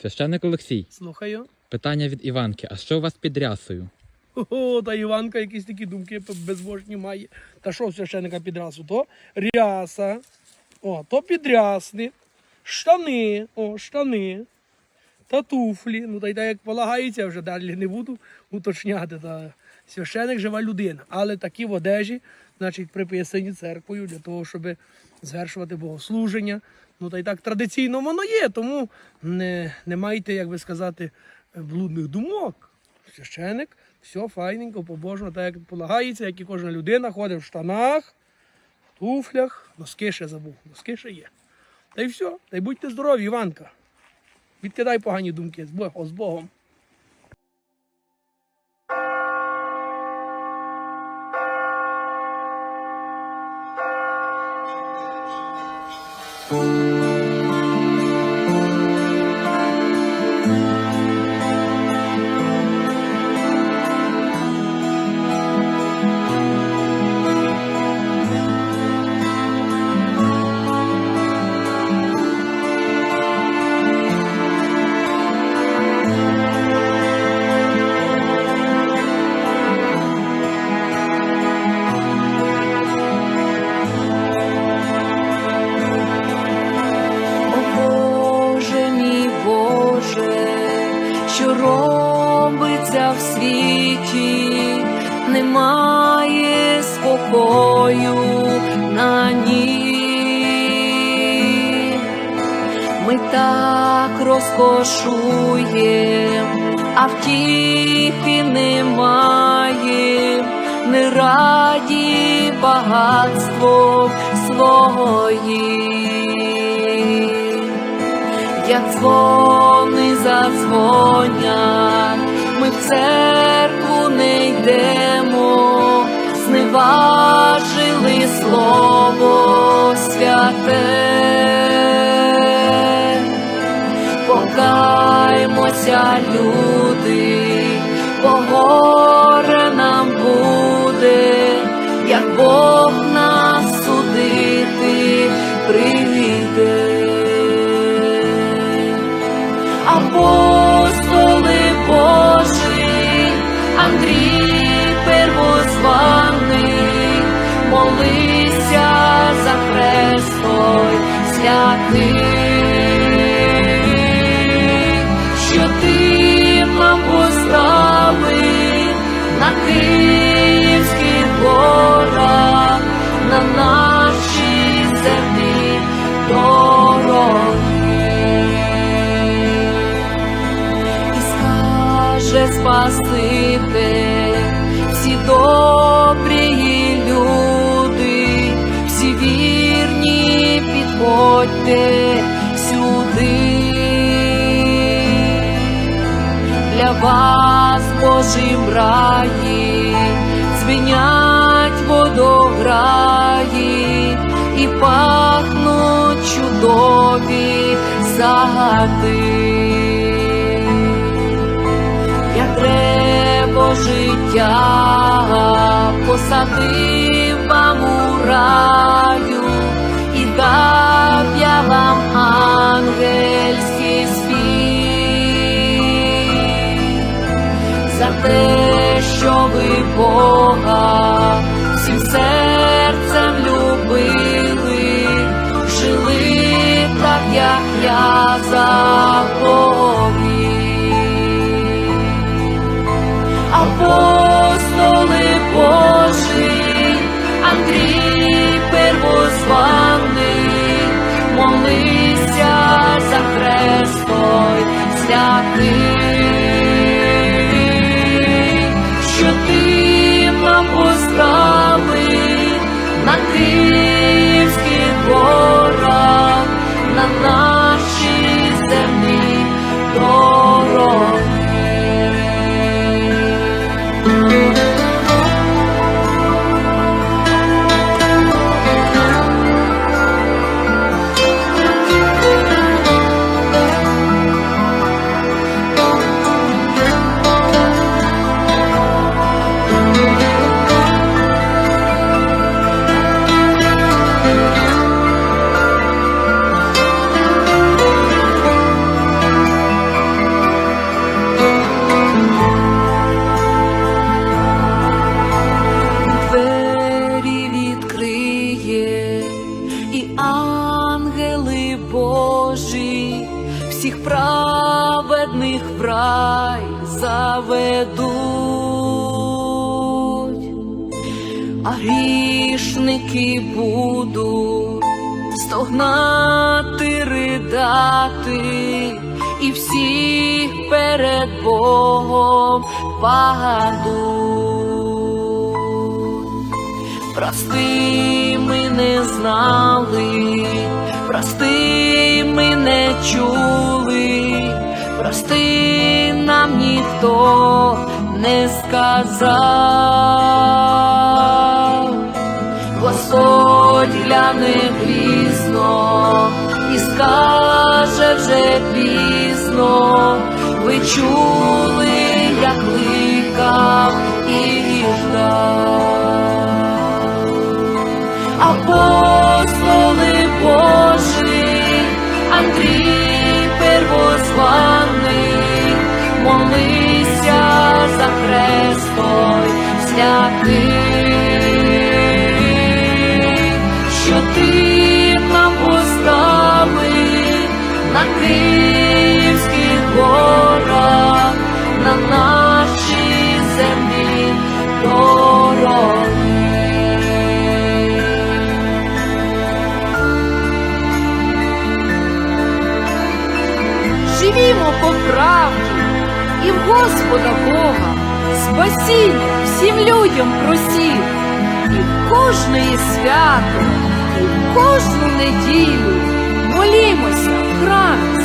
Священник Олексій, Слухаю. питання від Іванки. А що у вас під рясою? О, та Іванка якісь такі думки безбожні має. Та що в священника під рясу? То ряса, о, то підрясник, штани, о, штани, та туфлі. Ну та й так як полагається, вже далі не буду уточняти. Та священик жива людина. Але такі в одежі, значить, приписані церквою для того, щоб звершувати богослуження. Ну та й так традиційно воно є, тому не, не майте, як би сказати, блудних думок. Священик, все файненько, побожно, так як полагається, як і кожна людина, ходить в штанах, туфлях, носки ще забув, носки ще є. Та й все, та й будьте здорові, Іванка. Відкидай погані думки з Богом. Що робиться в світі, немає спокою на ній. Ми так розкошуєм, а втіхи немає, не раді багатством своїм як дзвони задзвонять, ми в церкву не йдемо, зневажили слово святе. Покаймося, люди, бо горе нам буде, як Бог Апостоли Божі, Андрій первозваний, молися за Хрестой святий, скаже Спаситель, всі добрі люди, всі вірні підходьте сюди. Для вас Божим раї дзвенять водограї і пахнуть чудові сади життя посадив вам у раю і дав я вам ангельський світ за те, що ви Бога всім серцем любили, жили так, як я. Апостоли святий, в рай заведуть, а грішники будуть стогнати, ридати, і всіх перед Богом падуть. Прости, ми не знали, прости, ми не чули, прости, нам ніхто не сказав. Господь гляне грізно і скаже вже пізно, ви чули, як кликав і ждав. Святий, що ти нам поставив на Київських горах, на нашій землі дороги. Живімо по правді і в Господа Бога, спасіння всім людям просів, і в кожне свято, і кожну неділю молімося в храмі